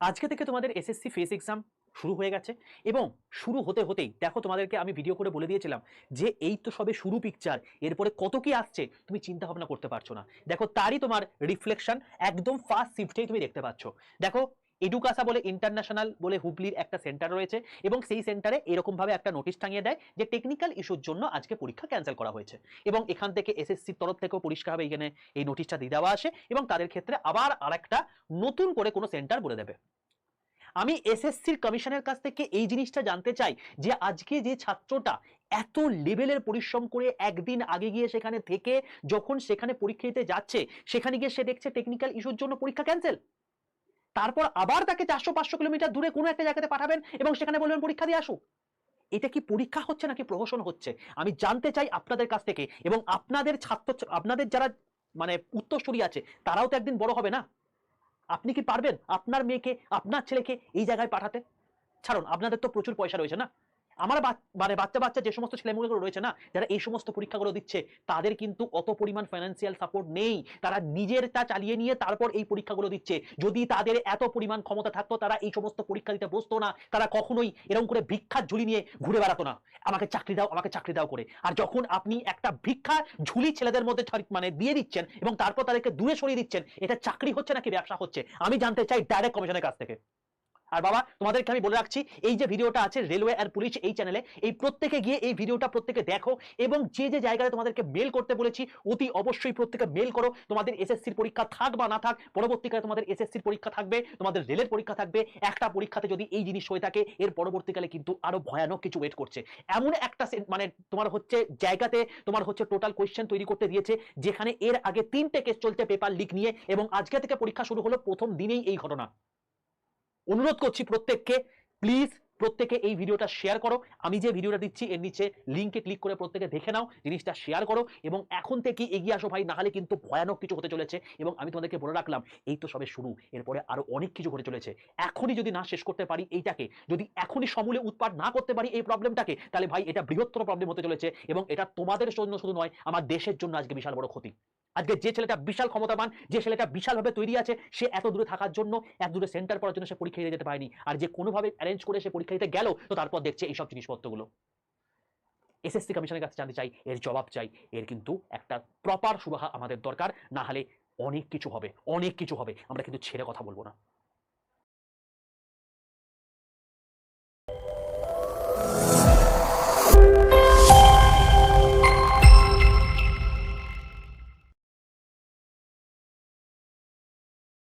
আজকে থেকে তোমাদের এসএসসি ফেস এক্সাম শুরু হয়ে গেছে এবং শুরু হতে হতেই, দেখো তোমাদেরকে আমি ভিডিও করে বলে দিয়েছিলাম যে এই তো সবে শুরু পিকচার এরপরে কত কি আসছে তুমি চিন্তা ভাবনা করতে পারছ না। দেখো তারই তোমার রিফ্লেকশন একদম ফার্স্ট শিফটেই তুমি দেখতে পাচ্ছ। দেখো এডুকাসা বলে ইন্টারন্যাশনাল বলে হুবলির একটা সেন্টার রয়েছে এবং সেই সেন্টারে এরকমভাবে একটা নোটিশ টাঙিয়ে দেয় যে টেকনিক্যাল ইস্যুর জন্য আজকে পরীক্ষা ক্যান্সেল করা হয়েছে। এবং এখান থেকে এসএসসির তরফ থেকেও পরিষ্কারভাবে এখানে এই নোটিশটা দিয়ে দেওয়া আসে এবং তাদের ক্ষেত্রে আবার আরেকটা নতুন করে কোনো সেন্টার বলে দেবে। আমি এসএসসির কমিশনের কাছ থেকে এই জিনিসটা জানতে চাই যে আজকে যে ছাত্রটা এত লেভেলের পরিশ্রম করে একদিন আগে গিয়ে সেখানে থেকে যখন সেখানে পরীক্ষা দিতে যাচ্ছে, সেখানে গিয়ে সে দেখছে টেকনিক্যাল ইস্যুর জন্য পরীক্ষা ক্যান্সেল তারপর আবার তাকে চারশো পাঁচশো কিলোমিটার দূরে কোনো একটা জায়গাতে পাঠাবেন এবং সেখানে বলবেন পরীক্ষা দিয়ে আসুক। এটা কি পরীক্ষা হচ্ছে নাকি প্রহসন হচ্ছে? আমি জানতে চাই আপনাদের কাছ থেকে এবং আপনাদের ছাত্র আপনাদের যারা মানে উত্তরসূরি আছে, তারাও তো একদিন বড় হবে না? আপনি কি পারবেন আপনার মেয়েকে, আপনার ছেলেকে এই জায়গায় পাঠাতে? ছাড়ুন, আপনাদের তো প্রচুর পয়সা রয়েছে না? আমার মানে বাচ্চা বাচ্চা যে সমস্ত ছেলেমেয়েগুলো রয়েছে না, যারা এই সমস্ত পরীক্ষাগুলো দিচ্ছে, তাদের কিন্তু অত পরিমাণ ফাইন্যান্সিয়াল সাপোর্ট নেই। তারা নিজেরটা চালিয়ে নিয়ে তারপর এই পরীক্ষাগুলো দিচ্ছে। যদি তাদের এত পরিমাণ ক্ষমতা থাকতো, তারা এই সমস্ত পরীক্ষা দিতে বসতো না, তারা কখনোই এরকম করে ভিক্ষার ঝুলি নিয়ে ঘুরে বেড়াতো না। আমাকে চাকরি দাও, আমাকে চাকরি দাও করে। আর যখন আপনি একটা ভিক্ষা ঝুলি ছেলেদের মধ্যে মানে দিয়ে দিচ্ছেন এবং তারপর তাদেরকে দূরে সরিয়ে দিচ্ছেন, এটা চাকরি হচ্ছে নাকি ব্যবসা হচ্ছে? আমি জানতে চাই ডাইরেক্ট কমিশনের কাছ থেকে। আর বাবা, তোমাদেরকে আমি বলে রাখছি, এই যে ভিডিওটা আছে রেলওয়ে আর পুলিশ এই চ্যানেলে এই প্রত্যেকে গিয়ে এই ভিডিওটা প্রত্যেকে দেখো এবং যে যে জায়গায় তোমাদেরকে মেল করতে বলেছি, অতি অবশ্যই প্রত্যেকে মেল করো। তোমাদের এসএসসির পরীক্ষা থাক বা না থাক, পরবর্তীকালে তোমাদের এসএসসির পরীক্ষা থাকবে, তোমাদের রেলের পরীক্ষা থাকবে। একটা পরীক্ষাতে যদি এই জিনিস হয়ে থাকে, এর পরবর্তীকালে কিন্তু আরও ভয়ানক কিছু ওয়েট করছে। এমন একটা মানে তোমার হচ্ছে জায়গাতে তোমার হচ্ছে টোটাল কোয়েশ্চেন তৈরি করতে দিয়েছে, যেখানে এর আগে তিনটে কেস চলছে পেপার লিক নিয়ে এবং আজকে থেকে পরীক্ষা শুরু হলো প্রথম দিনেই এই ঘটনা। অনুরোধ করছি প্রত্যেককে প্লিজ প্রত্যেকে এই ভিডিওটা শেয়ার করো। আমি যে ভিডিওটা দিচ্ছি, এর নিচে লিঙ্কে ক্লিক করে প্রত্যেকে দেখে নাও, জিনিসটা শেয়ার করো এবং এখন থেকে এগিয়ে আসো ভাই না হলে কিন্তু ভয়ানক কিছু হতে চলেছে এবং আমি তোমাদেরকে বলে রাখলাম, এই তো সবে শুরু, এরপরে আরও অনেক কিছু ঘটে চলেছে। এখনই যদি না শেষ করতে পারি এইটাকে, যদি এখনই সমূলে উৎপাদ না করতে পারি এই প্রবলেমটাকে তাহলে ভাই এটা বৃহত্তর প্রবলেম হতে চলেছে এবং এটা তোমাদের জন্য শুধু নয়, আমার দেশের জন্য আজকে বিশাল বড় ক্ষতি। আজকে যে ছেলেটা বিশাল ক্ষমতাবান, যে ছেলেটা বিশালভাবে তৈরি আছে, সে এত দূরে থাকার জন্য, এত দূরে সেন্টার পড়ার জন্য সে পরীক্ষা দিতে পারেনি। আর যে কোনোভাবে অ্যারেঞ্জ করে সে পরীক্ষা দিতে গেল, তো তারপর দেখছে এইসব জিনিসপত্রগুলো। এসএসসি কমিশনের কাছে জানতে চাই, এর জবাব চাই। এর কিন্তু একটা প্রপার সুবাহা আমাদের দরকার, না হলে অনেক কিছু হবে, অনেক কিছু হবে। আমরা কিন্তু ছেড়ে কথা বলব না।